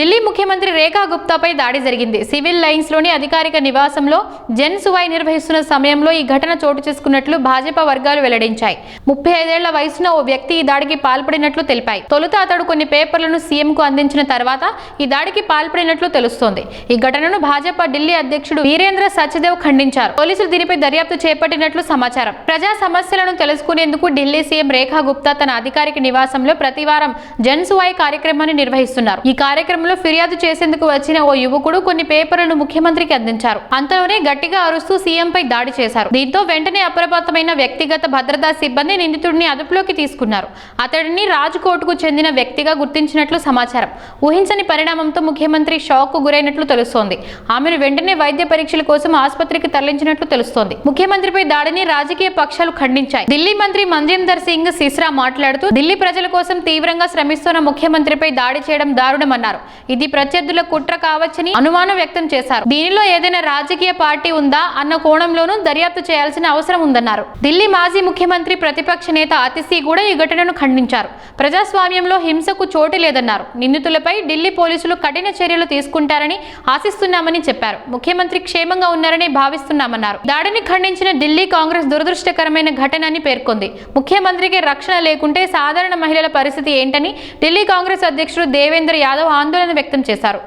ఢిల్లీ ముఖ్యమంత్రి రేఖా గుప్తాపై దాడి జరిగింది. సివిల్ లైన్స్లోని అధికారిక నివాసంలో జన్ సువై నిర్వహిస్తున్న సమయంలో ఈ ఘటన చోటు చేసుకున్నట్లు భాజపా వర్గాలు వెల్లడించాయి. ముప్పై ఐదేళ్ళ వయసున ఓ వ్యక్తి ఈ దాడికి పాల్పడినట్లు తెలిపాయి. తొలుత అతడు కొన్ని పేపర్లను సీఎం కు అందించిన తర్వాత ఈ దాడికి పాల్పడినట్లు తెలుస్తోంది. ఈ ఘటనను భాజపా ఢిల్లీ అధ్యక్షుడు వీరేంద్ర సచ్దేవ్ ఖండించారు. పోలీసులు దీనిపై దర్యాప్తు చేపట్టినట్లు సమాచారం. ప్రజా సమస్యలను తెలుసుకునేందుకు ఢిల్లీ సీఎం రేఖా గుప్తా తన అధికారిక నివాసంలో ప్రతివారం జన్ సువాయ్ కార్యక్రమాన్ని నిర్వహిస్తున్నారు. ఈ కార్యక్రమంలో ఫిర్యాదు చేసేందుకు వచ్చిన ఓ యువకుడు కొన్ని పేపర్లను ముఖ్యమంత్రికి అందించారు. అంతలోనే గట్టిగా అరుస్తూ సీఎంపై దాడి చేశారు. దీంతో వెంటనే అప్రమత్తమైన వ్యక్తిగత భద్రతా సిబ్బంది నిందితుడిని అదుపులోకి తీసుకున్నారు. అతడిని రాజ్కోట్కు చెందిన వ్యక్తిగా గుర్తించినట్లు సమాచారం. ఊహించని పరిణామంతో ముఖ్యమంత్రి షాక్కు గురైనట్లు తెలుస్తోంది. ఆమెను వెంటనే వైద్య పరీక్షల కోసం ఆసుపత్రికి తరలించినట్లు తెలుస్తోంది. ముఖ్యమంత్రిపై దాడిని రాజకీయ పక్షాలు ఖండించాయి. ఢిల్లీ మంత్రి మంజీందర్ సింగ్ సిస్రా మాట్లాడుతూ ఢిల్లీ ప్రజల కోసం తీవ్రంగా శ్రమిస్తున్న ముఖ్యమంత్రిపై దాడి చేయడం దారుణమన్నారు. ఇది ప్రత్యర్థుల కుట్ర కావచ్చని అనుమానం వ్యక్తం చేశారు. దీనిలో ఏదైనా రాజకీయ పార్టీ ఉందా అన్న కోణంలోనూ దర్యాప్తు చేయాల్సిన అవసరం ఉందన్నారు. ఢిల్లీ మాజీ ముఖ్యమంత్రి ప్రతిపక్ష నేత అతిశీ కూడా ఈ ఘటనను ఖండించారు. ప్రజాస్వామ్యంలో హింసకు చోటు లేదన్నారు. నిందితులపై ఢిల్లీ పోలీసులు కఠిన చర్యలు తీసుకుంటారని ఆశిస్తున్నామని చెప్పారు. ముఖ్యమంత్రి క్షేమంగా ఉన్నారని భావిస్తున్నామన్నారు. దాడిని ఖండించిన ఢిల్లీ కాంగ్రెస్ దురదృష్టకరమైన ఘటన అని పేర్కొంది. ముఖ్యమంత్రికి రక్షణ లేకుంటే సాధారణ మహిళల పరిస్థితి ఏంటని ఢిల్లీ కాంగ్రెస్ అధ్యక్షుడు దేవేంద్ర యాదవ్ ఆందోళన ఆందోళన వ్యక్తం చేశారు.